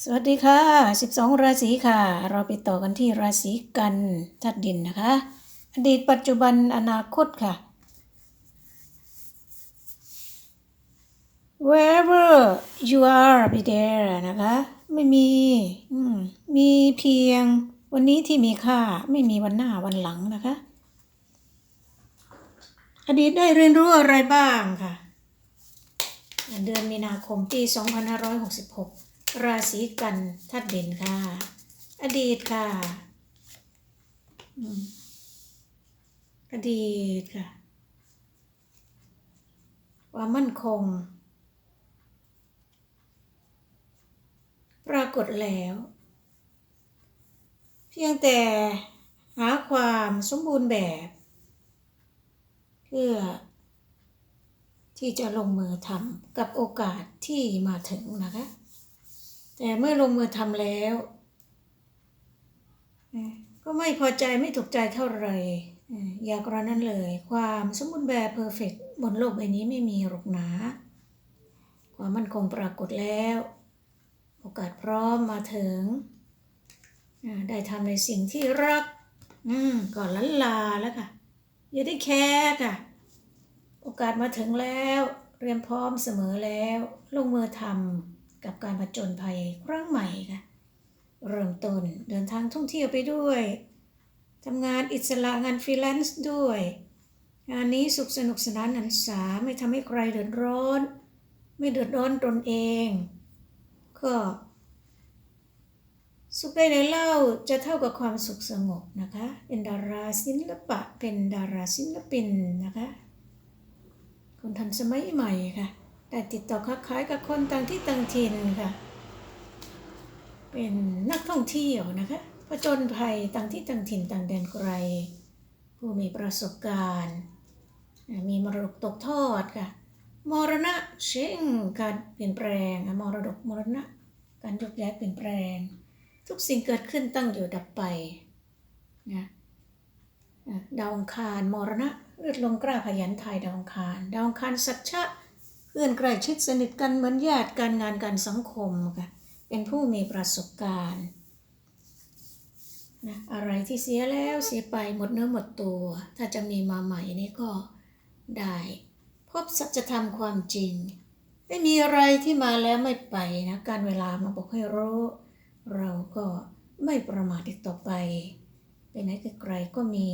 สวัสดีค่ะ 12 ราศีค่ะ เราไปต่อกันที่ราศีกันธาตุดินนะคะ อดีตปัจจุบันอนาคตค่ะ wherever you are be there นะคะ ไม่มีอืมมีเพียงวันนี้ที่มีค่าไม่มีวันหน้าวันหลังนะคะ อดีตได้เรียนรู้อะไรบ้างค่ะ เดือนมีนาคมปี 2566 ราศีกันธาตุดินค่ะ อดีตค่ะอืมอดีตค่ะ ความมั่นคง ปรากฏแล้ว เพียงแต่หาความสมบูรณ์แบบ เพื่อที่จะลงมือทำกับโอกาสที่มาถึงนะคะ แต่เมื่อลงมือทำแล้ว ก็ไม่พอใจไม่ถูกใจเท่าไหร่อ่ออยากรนั้นเลย ความสมบูรณ์แบบเพอร์เฟกบนโลกใบนี้ไม่มีหรอกหนา ความมั่นคงปรากฏแล้ว โอกาสพร้อมมาถึง ได้ทำในสิ่งที่รัก อืมก่อนลันลาแล้วค่ะ อย่าได้แค่ค่ะ โอกาสมาถึงแล้ว เตรียมพร้อมเสมอแล้ว ลงมือทำ กับการผจญภัยครั้งใหม่ค่ะ เริ่มต้นเดินทางท่องเที่ยวไปด้วยทำงานอิสระงานฟรีแลนซ์ด้วย งานนี้สุขสนุกสนานหันษาไม่ทำให้ใครเดือดร้อน ไม่เดือดร้อนตนเอง ก็ สุขใดในเล่าจะเท่ากับความสุขสงบนะคะ เป็นดาราศิลปะเป็นดาราศิลปินนะคะคนทันสมัยใหม่ค่ะ ได้ติดต่อค้าขายกับคนต่างที่ต่างถิ่นค่ะ เป็นนักท่องเที่ยวนะคะผจญภัยต่างที่ต่างถิ่นต่างแดนไกล ผู้มีประสบการณ์ มีมรดกตกทอดค่ะ มรณะเช่นการเปลี่ยนแปลงมรดกมรณะ การยกย้ายเปลี่ยนแปลง ทุกสิ่งเกิดขึ้นตั้งอยู่ดับไปนะดาวองคารมรณะเลือดลมกล้าขยันทายดาวองคารดาวองคารสัจฉะ เพื่อนใกล้ชิดสนิทกันเหมือนญาติการงานการสังคมค่ะเป็นผู้มีประสบการณ์นะอะไรที่เสียแล้วเสียไปหมดเนื้อหมดตัว ถ้าจะมีมาใหม่นี่ก็ได้ พบสัจธรรมความจริง ไม่มีอะไรที่มาแล้วไม่ไปนะการเวลามาบอกให้รู้ เราก็ไม่ประมาทอีกต่อไปไปไหนไกลๆก็มี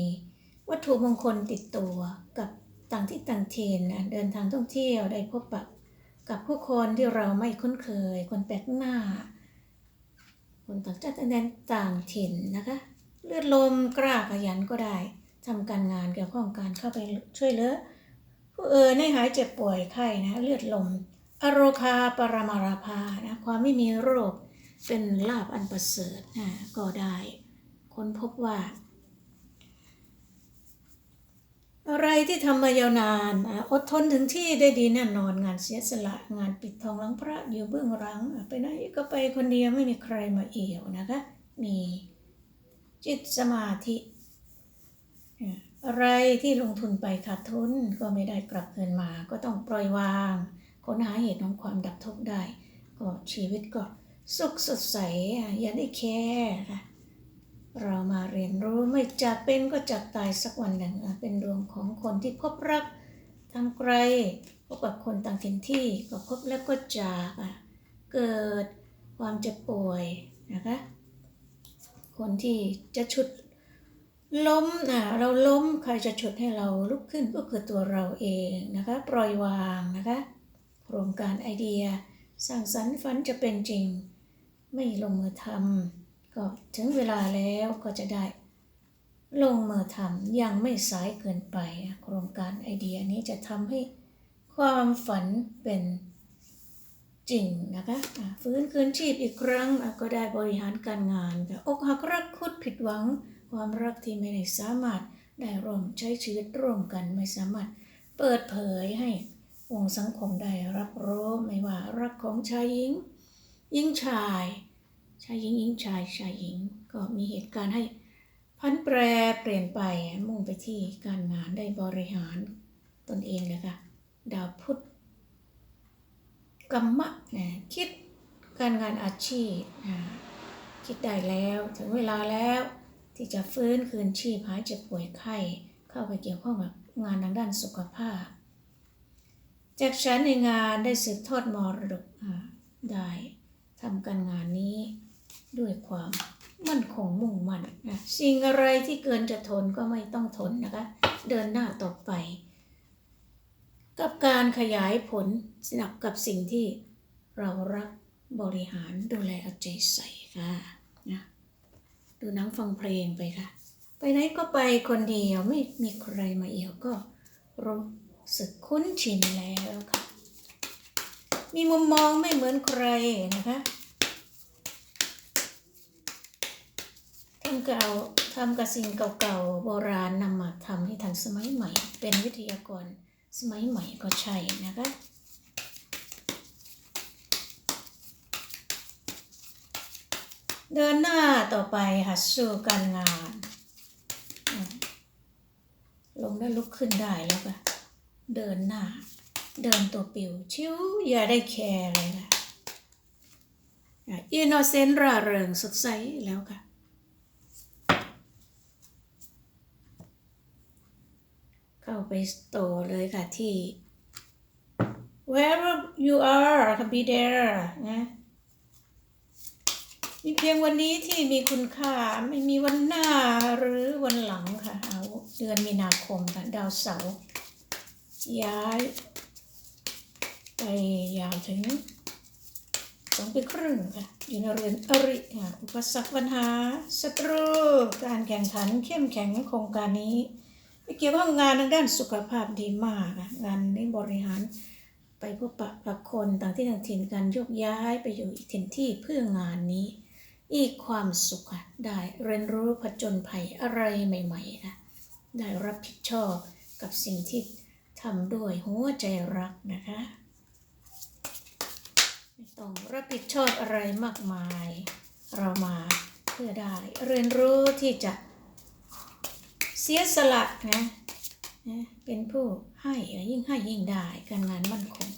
วัตถุมงคลติดตัวกับ ต่างที่ต่างถิ่นเดินทางท่องเที่ยวได้พบปะกับผู้คนที่เราไม่คุ้นเคย คนแปลกหน้า คนต่างชาติต่างแดนต่างถิ่นนะคะ เลือดลมกล้าขยันก็ได้ทำการงานเกี่ยวข้องการเข้าไปช่วยเหลือผู้อื่นให้หายเจ็บป่วยไข้นะเลือดลม อโรคาปรมาราภานะความไม่มีโรคเป็นลาบอันประเสริฐนะก็ได้ ค้นพบว่า อะไรที่ทำมายาวนานอดทนถึงที่ได้ดีแน่นอนงานเสียสละ งานปิดทองหลังพระอยู่เบื้องหลัง ไปไหนก็ไปคนเดียวไม่มีใครมาเอี่ยวนะคะ มีจิตสมาธิ อะไรที่ลงทุนไปขาดทุนก็ไม่ได้กลับคืนมาก็ต้องปล่อยวางค้นหาเหตุของความดับทุกข์ได้ ก็ชีวิตก็สุขสดใสอย่าได้แคร์ เรามาเรียนรู้ไม่จากเป็นก็จากตายสักวันหนึ่งเป็นดวงของคนที่พบรักทางไกลพบกับคนต่างถิ่นที่ก็พบแล้วก็จากเกิดความเจ็บป่วยนะคะคนที่จะฉุดล้มนะเราล้มใครจะฉุดให้เราลุกขึ้นก็คือตัวเราเองนะคะปล่อยวางนะคะโครงการไอเดียสร้างสรรค์ฝันจะเป็นจริง ไม่ลงมือทำ ก็ถึงเวลาแล้วก็จะได้ ลงมือทำยังไม่สายเกินไป โครงการไอเดียนี้จะทำให้ความฝันเป็นจริงนะคะฟื้นคืนชีพอีกครั้งก็ได้บริหารการงานค่อกหักรักคุดผิดหวัง ความรักที่ไม่ได้สามารถได้ร่วมใช้ชีวิตร่วมกันไม่สามารถเปิดเผยให้วงสังคมได้รับรู้ไม่ว่ารักของชายหญิงหญิงชาย ชายหญิงหญิงชายชายหญิงก็มีเหตุการณ์ให้พันแปรเปลี่ยนไปมุ่งไปที่การงานได้บริหารตนเองเลยค่ะดาวพุธกรรมะนะคิดการงานอาชีพอ่าคิดได้แล้วถึงเวลาแล้วที่จะฟื้นคืนชีพหายเจ็บป่วยไข้เข้าไปเกี่ยวข้องกับงานทางด้านสุขภาพ จากฉันในงานได้สืบทอดมรดกได้ทำการงานนี้ ด้วยความมั่นคงมุ่งมั่นนะสิ่งอะไรที่เกินจะทนก็ไม่ต้องทนนะคะ เดินหน้าต่อไป กับการขยายผลสนับกับสิ่งที่เรารักบริหารดูแลเอาใจใส่ค่ะนะดูนังฟังเพลงไปค่ะ ไปไหนก็ไปคนเดียวไม่มีใครมาเอี่ยวก็รู้สึกคุ้นชินแล้วค่ะ มีมุมมองไม่เหมือนใครนะคะ ทำเก่าทำกับสิ่งเก่าๆ โบราณนำมาทำให้ทันสมัยใหม่ เป็นวิทยากรสมัยใหม่ก็ใช่นะคะเดินหน้าต่อไปหัดสู้การงาน ลงแล้วลุกขึ้นได้แล้วก็เดินหน้า เดินตัวปิวชิวอย่าได้แคร์เลยค่ะอินโนเซนต์ร่าเริงสดใสแล้วค่ะ เข้าไปโตเลยค่ะที่ wherever you are ค่ะ be there นะมีเพียงวันนี้ที่มีคุณค่าไม่มีวันหน้าหรือวันหลังค่ะ เอาเดือนมีนาคมค่ะ ดาวเสาร์ย้ายไปยาวถึงสองปีครึ่งค่ะ อยู่ในเรือนอริค่ะอุปสรรคปัญหาศัตรู การแข่งขันเข้มแข็งโครงการนี้ ไม่เกี่ยวข้องงานทางด้านสุขภาพดีมากค่ะงานนี้บริหารไปพบปะประคนต่างที่ต่างถิ่นการยกย้ายไปอยู่อีกถิ่นที่เพื่องานนี้ อีกความสุขค่ะได้เรียนรู้ผจญภัยอะไรใหม่ๆค่ะได้รับผิดชอบกับสิ่งที่ทำด้วยหัวใจรักนะคะไม่ต้องรับผิดชอบอะไรมากมาย เรามาเพื่อได้เรียนรู้ที่จะ สียสละนะนะเป็นผู้ให้ยิ่งให้ยิ่งได้การงานมั่นคง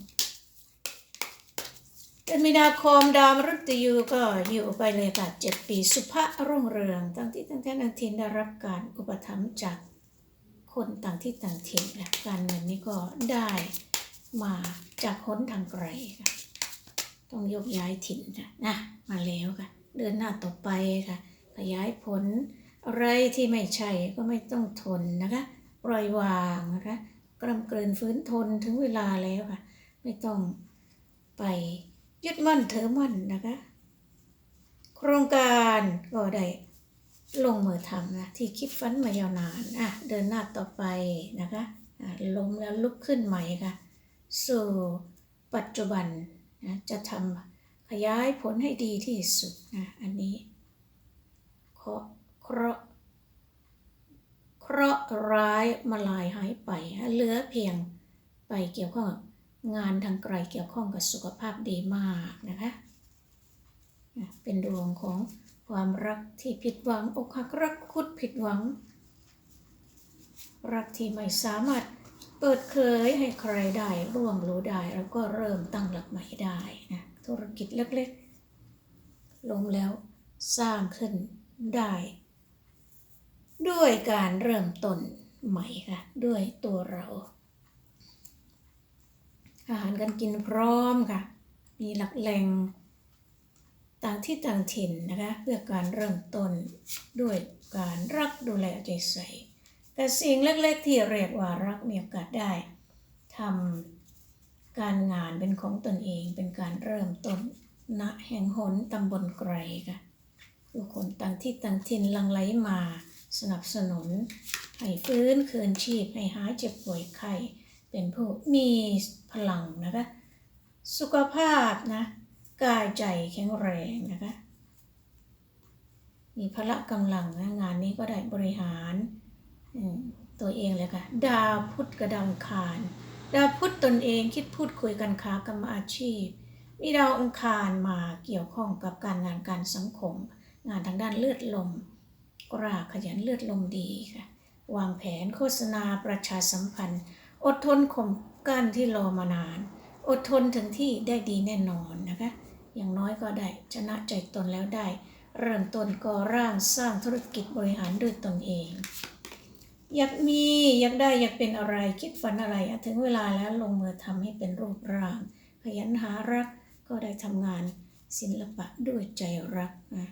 เดือนมีนาคมดาวมฤตยูก็อยู่ไปเลยค่ะเจ็ดปีสุภารุ่งเรืองตั้งที่ตั้งแต่นางทินได้รับการอุปถัมภ์จากคนต่างที่ต่างถิ่นค่ะการเงินนี้ก็ได้มาจากค้นทางไกลค่ะต้องยกย้ายถิ่นค่ะนะมาแล้วค่ะ เดินหน้าต่อไปค่ะ ขยายผล อะไรที่ไม่ใช่ก็ไม่ต้องทนนะคะปล่อยวางนะคะกลำเกลินฟื้นทนถึงเวลาแล้วค่ะ ไม่ต้องไปยึดมั่นเถือมั่นนะคะ โครงการก็ได้ลงมือทำนะที่คิดฝันมายาวนานอะเดินหน้าต่อไปนะคะอะล้มแล้วลุกขึ้นใหม่ค่ะ สู่ปัจจุบันนะจะทำขยายผลให้ดีที่สุดนะอันนี้เครา เคราะห์เคราะห์ร้ายมาลายหายไป เหลือเพียงไปเกี่ยวข้องกับงานทางไกลเกี่ยวข้องกับสุขภาพดีมากนะคะ เป็นดวงของความรักที่ผิดหวังอกหักรักคุดผิดหวัง รักที่ไม่สามารถเปิดเผยให้ใครได้ร่วงรู้ได้แล้วก็เริ่มตั้งหลักใหม่ได้นะธุรกิจเล็กๆลงแล้วสร้างขึ้นได้ ด้วยการเริ่มต้นใหม่ค่ะ ด้วยตัวเรา อาหารการกินพร้อมค่ะ มีหลักแหล่งต่างที่ต่างถิ่นนะคะเพื่อการเริ่มต้นด้วยการรักดูแลใจใส่ แต่สิ่งเล็กๆที่เรียกว่ารักมีโอกาสได้ทำการงานเป็นของตนเองเป็นการเริ่มต้นณแห่งหนตำบลไกรค่ะผู้คนต่างที่ต่างถิ่นลังไหลมา สนับสนุน ให้ฟื้นคืนชีพ ให้หายเจ็บป่วยไข้เป็นผู้มีพลังนะคะ สุขภาพนะ กายใจแข็งแรงนะคะ มีพละกำลังนะงานนี้ก็ได้บริหารตัวเองเลยค่ะ ดาวพุธกระดองคารดาวพุธตนเองคิดพูดคุยกันค้ากรรมอาชีพ มีดาวองคารมาเกี่ยวข้องกับการงานการสังคม งานทางด้านเลือดลม กราขยันเลือดลมดีค่ะ วางแผนโฆษณาประชาสัมพันธ์ อดทนข่มกั้นที่รอมานาน อดทนถึงที่ได้ดีแน่นอนนะคะ อย่างน้อยก็ได้ชนะใจตนแล้วได้ เริ่มต้นก่อร่างสร้างธุรกิจบริหารด้วยตนเอง อยากมีอยากได้อยากเป็นอะไรคิดฝันอะไรถึงเวลาแล้วลงมือทำให้เป็นรูปร่าง ขยันหารักก็ได้ทำงานศิลปะด้วยใจรักนะ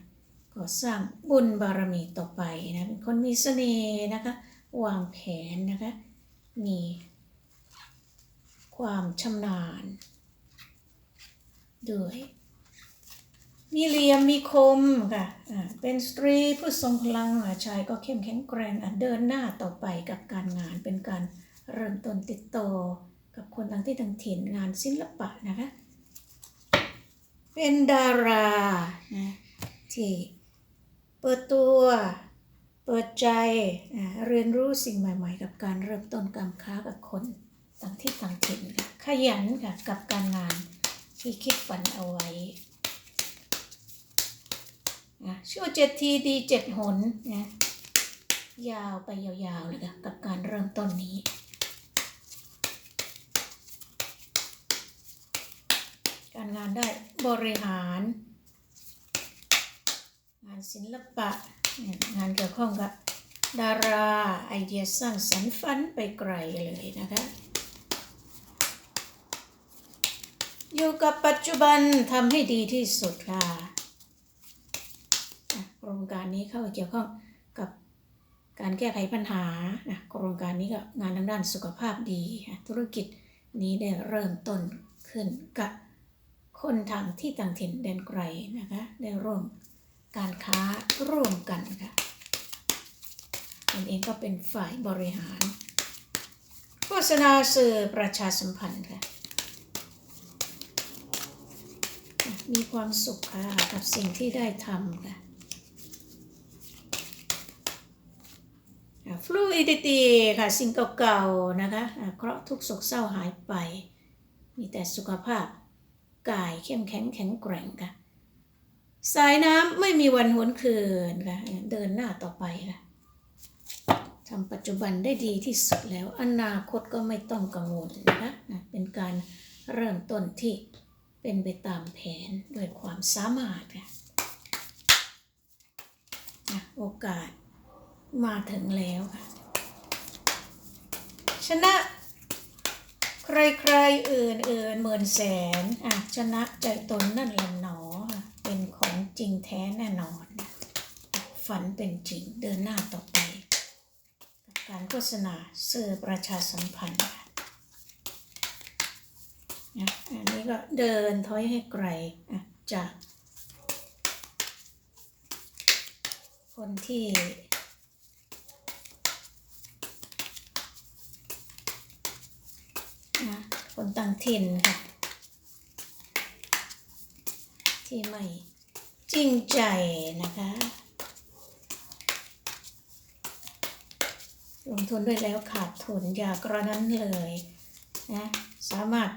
ก็สร้างบุญบารมีต่อไปนะเป็นคนมีเสน่ห์นะคะวางแผนนะคะมีความชำนาญด้วยมีเหลี่ยมมีคมค่ะอ่าเป็นสตรีผู้ทรงพลังอะชายก็เข้มแข็งแกร่งอะเดินหน้าต่อไปกับการงานเป็นการเริ่มต้นติดต่อกับคนต่างที่ต่างถิ่นงานศิลปะนะคะ เป็นดารานะที่ เปิดตัว เปิดใจ เรียนรู้สิ่งใหม่ ๆ กับการเริ่มต้นการค้ากับคนต่างที่ต่างถิ่นขยันค่ะกับการงานที่คิดฝันเอาไว้ชั่วเจ็ดทีดีเจ็ดหนนะยาวไปยาวๆเลยค่ะกับการเริ่มต้นนี้การงานได้บริหาร งานศิลปะ งานเกี่ยวข้องกับดาราไอเดียสร้างสรรค์ฝันไปไกลเลยนะคะอยู่กับปัจจุบันทำให้ดีที่สุดค่ะโครงการนี้เข้าเกี่ยวข้องกับการแก้ไขปัญหาโครงการนี้ก็งานทางด้านสุขภาพดีอะธุรกิจนี้ได้เริ่มต้นขึ้นกับคนทางที่ต่างถิ่นแดนไกลนะคะได้ร่วม การค้าร่วมกันค่ะตนเองก็เป็นฝ่ายบริหาร โฆษณาสื่อประชาสัมพันธ์ค่ะ มีความสุขค่ะกับสิ่งที่ได้ทำค่ะ ฟลูอิดิตีค่ะ สิ่งเก่าๆนะคะเคราะห์ทุกข์โศกเศร้าหายไป มีแต่สุขภาพกายเข้มแข็งแข็งแกร่งค่ะ สายน้ำไม่มีวันหวนคืนค่ะเดินหน้าต่อไปค่ะทำปัจจุบันได้ดีที่สุดแล้ว อนาคตก็ไม่ต้องกังวลนะคะเป็นการเริ่มต้นที่เป็นไปตามแผนด้วยความสามารถค่ะโอกาสมาถึงแล้วค่ะ ชนะ ใครๆอื่นเหมื่นแสนอะชนะใจตนนั่นแหละหนอค่ะเป็น จริงแท้แน่นอน ฝันเป็นจริงเดินหน้าต่อไปกับการโฆษณาสื่อประชาสัมพันธ์นะอันนี้ก็เดินถอยให้ไกลจากคนที่นะคนต่างถิ่นค่ะ ที่ไม่ จริงใจนะคะ ลงทุนด้วยแล้วขาดทุนอย่ากระนั้นเลยนะสามารถ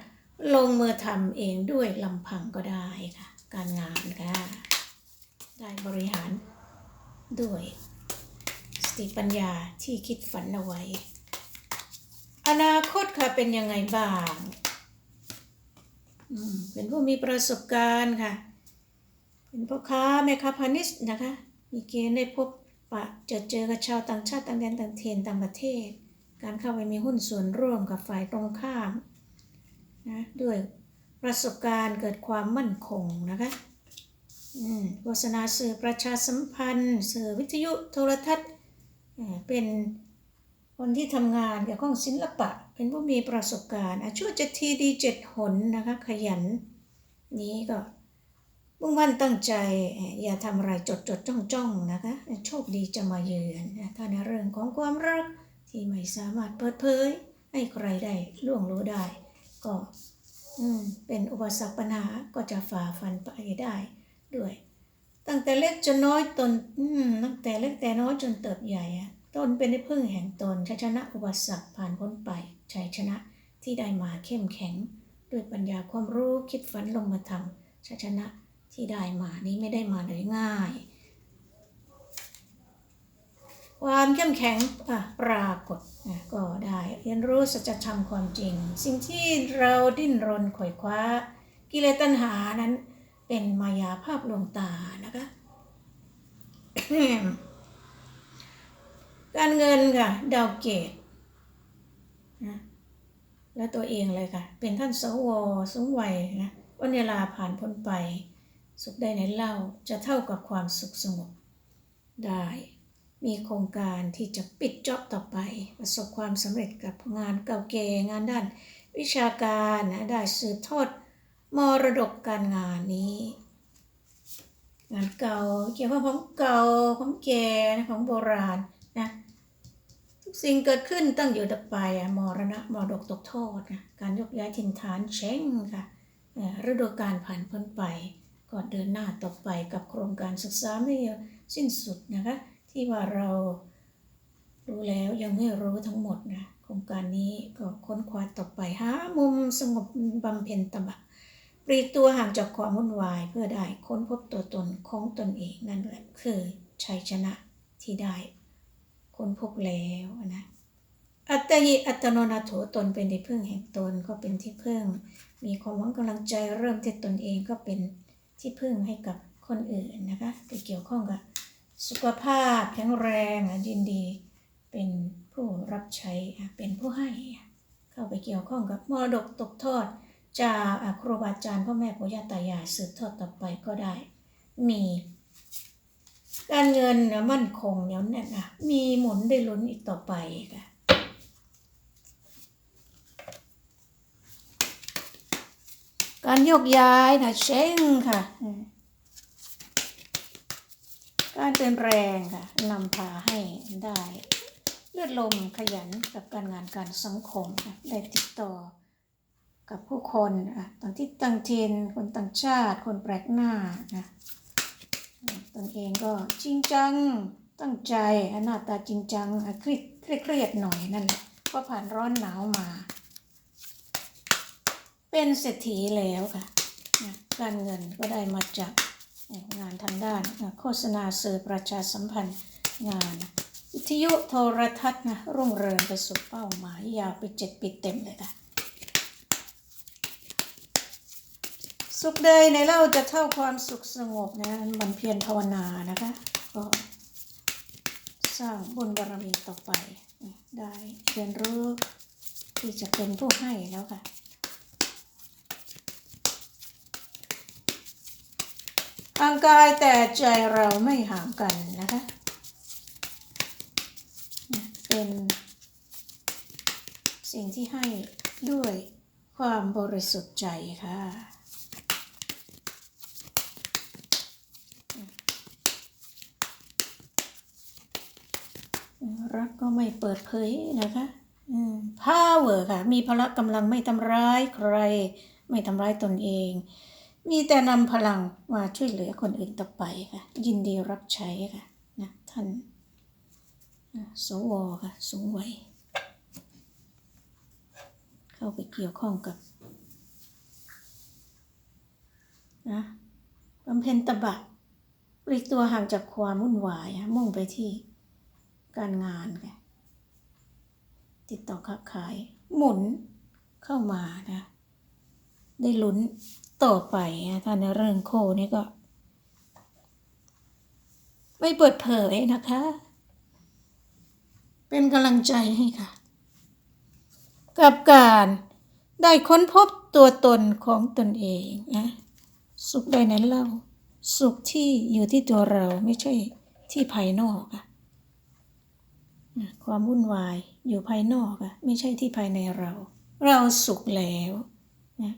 ลงมือทำเองด้วยลำพังก็ได้ค่ะ การงานค่ะได้บริหารด้วยสติปัญญาที่คิดฝันเอาไว้ อนาคตค่ะเป็นยังไงบ้าง เป็นผู้มีประสบการณ์ค่ะ เป็นพ่อค้าแม่ค้าพาณิชย์นะคะ มีเกณฑ์ได้พบปะเจอเจอกับชาวต่างชาติต่างแดนต่างถิ่นต่างประเทศ การเข้าไปมีหุ้นส่วนร่วมกับฝ่ายตรงข้ามนะด้วยประสบการณ์เกิดความมั่นคงนะคะอืมโฆษณาสื่อประชาสัมพันธ์ สื่อวิทยุโทรทัศน์เป็นคนที่ทำงานเกี่ยวข้องศิลปะ เป็นผู้มีประสบการณ์อะชั่วเจ็ดทีดีเจ็ดหนนะคะขยัน นี้ก็ มุ่งมั่นตั้งใจ อย่าทำอะไรจดจดจ้องจ้องนะคะ โชคดีจะมาเยือนนะถ้าในเรื่องของความรักที่ไม่สามารถเปิดเผย ให้ใครได้ล่วงรู้ได้ ก็เป็นอุปสรรคปัญหาก็จะฝ่าฟันไปได้ด้วย ตั้งแต่เล็กจนน้อยตนตั้งแต่เล็กแต่น้อยจนเติบใหญ่ตนเป็นที่พึ่งแห่งตนชัยชนะอุปสรรคผ่านพ้นไปชัยชนะที่ได้มาเข้มแข็ง ด้วยปัญญาความรู้คิดฝันลงมาทำชัยชนะ ที่ได้มานี้ไม่ได้มาโดยง่าย ความเข้มแข็งปรากฏก็ได้เรียนรู้สัจธรรมความจริง สิ่งที่เราดิ้นรนขวอยคว้า กิเลสตัณหานั้นเป็นมายาภาพลวงตานะคะการเงินค่ะดาวเกตนะและตัวเองเลยค่ะ เป็นท่านสวสูงวัยนะวันเวลาผ่านพ้นไป สุขใดในเล่าจะเท่ากับความสุขสงบ ได้ มีโครงการที่จะปิดจ็อบต่อไป ประสบความสำเร็จกับงานเก่าแก่งานด้าน วิชาการนะได้สืบทอดมรดกการงานนี้ งานเก่าเกี่ยวกับของเก่าของแก่นะของโบราณนะทุกสิ่งเกิดขึ้นตั้งอยู่ดับไปอะมรณะมรดกตกทอดนะการยกย้ายถิ่นฐานเช้งค่ะฤดูกาลผ่านพ้นไป ก็เดินหน้าต่อไปกับโครงการศึกษาไม่สิ้นสุดนะคะ ที่ว่าเรารู้แล้วยังไม่รู้ทั้งหมดนะโครงการนี้ก็ค้นคว้าต่อไปหามุมสงบบำเพ็ญตบะปลีกตัวห่างจากความวุ่นวายเพื่อได้ค้นพบตัวตนของตนเองนั่นแหละคือชัยชนะที่ได้ค้นพบแล้วนะอัตติอัตโนนาโถตนเป็นที่พึ่งแห่งตนก็เป็นที่พึ่ง มีความหวังกำลังใจเริ่มที่ตนเองก็เป็น ที่พึ่งให้กับคนอื่นนะคะเกี่ยวข้องกับสุขภาพแข็งแรงอะยินดีเป็นผู้รับใช้อะเป็นผู้ให้อะเข้าไปเกี่ยวข้องกับมรดกตกทอดจากครูบาอาจารย์พ่อแม่ปู่ย่าตายายสืบทอดต่อไปก็ได้ มี การเงินนะมั่นคงเนียวแน่นอะมีหมุนได้ลุ้นอีกต่อไปค่ะ การโยกย้ายนะเช้งค่ะ การเตือนแรงค่ะนำพาให้ได้เลือดลมขยันกับการงานการสังคมได้ติดต่อกับผู้คนอะต่างที่ต่างถิ่นคนต่างชาติ คนแปลกหน้านะตนเองก็จริงจังตั้งใจหน้าตาจริงจังเครียดเครียดเครียดหน่อยนั่นแหละก็ผ่านร้อนหนาวมา เป็นเศรษฐีแล้วค่ะ การเงินก็ได้มาจากงานทางด้านโฆษณาสื่อประชาสัมพันธ์งานวิทยุโทรทัศน์นะรุ่งเรืองไปสู่เป้าหมายยาวไปเจ็ดปีเต็มเลยค่ะ สุขใดในเล่าจะเท่าความสุขสงบนะมันเพียรภาวนานะคะก็สร้างบุญบารมีต่อไป ได้เรียนรู้ที่จะเป็นผู้ให้แล้วค่ะ ห่างกายแต่ใจเราไม่ห่างกันนะคะเนี่ยเป็นสิ่งที่ให้ด้วยความบริสุทธิ์ใจค่ะรักก็ไม่เปิดเผยนะคะพาวเวอร์ค่ะ มีพละกำลังไม่ทำร้ายใคร ไม่ทำร้ายตนเอง มีแต่นำพลังมาช่วยเหลือคนอื่นต่อไปค่ะ ยินดีรับใช้ค่ะนะท่านอะสวค่ะสูงวัยเข้าไปเกี่ยวข้องกับนะบำเพ็ญตบะปลีกตัวห่างจากความวุ่นวายอะมุ่งไปที่การงานค่ะติดต่อค้าขาย หมุนเข้ามานะ ได้ลุ้น ต่อไปนะถ้าในเรื่องโคนี่ก็ ไม่เปิดเผยนะคะ เป็นกำลังใจให้ค่ะ กับการได้ค้นพบตัวตนของตนเองนะสุขใดนั้นเล่า สุขที่อยู่ที่ตัวเราไม่ใช่ที่ภายนอกอะความวุ่นวายอยู่ภายนอกอะไม่ใช่ที่ภายในเรา เราสุขแล้วนะ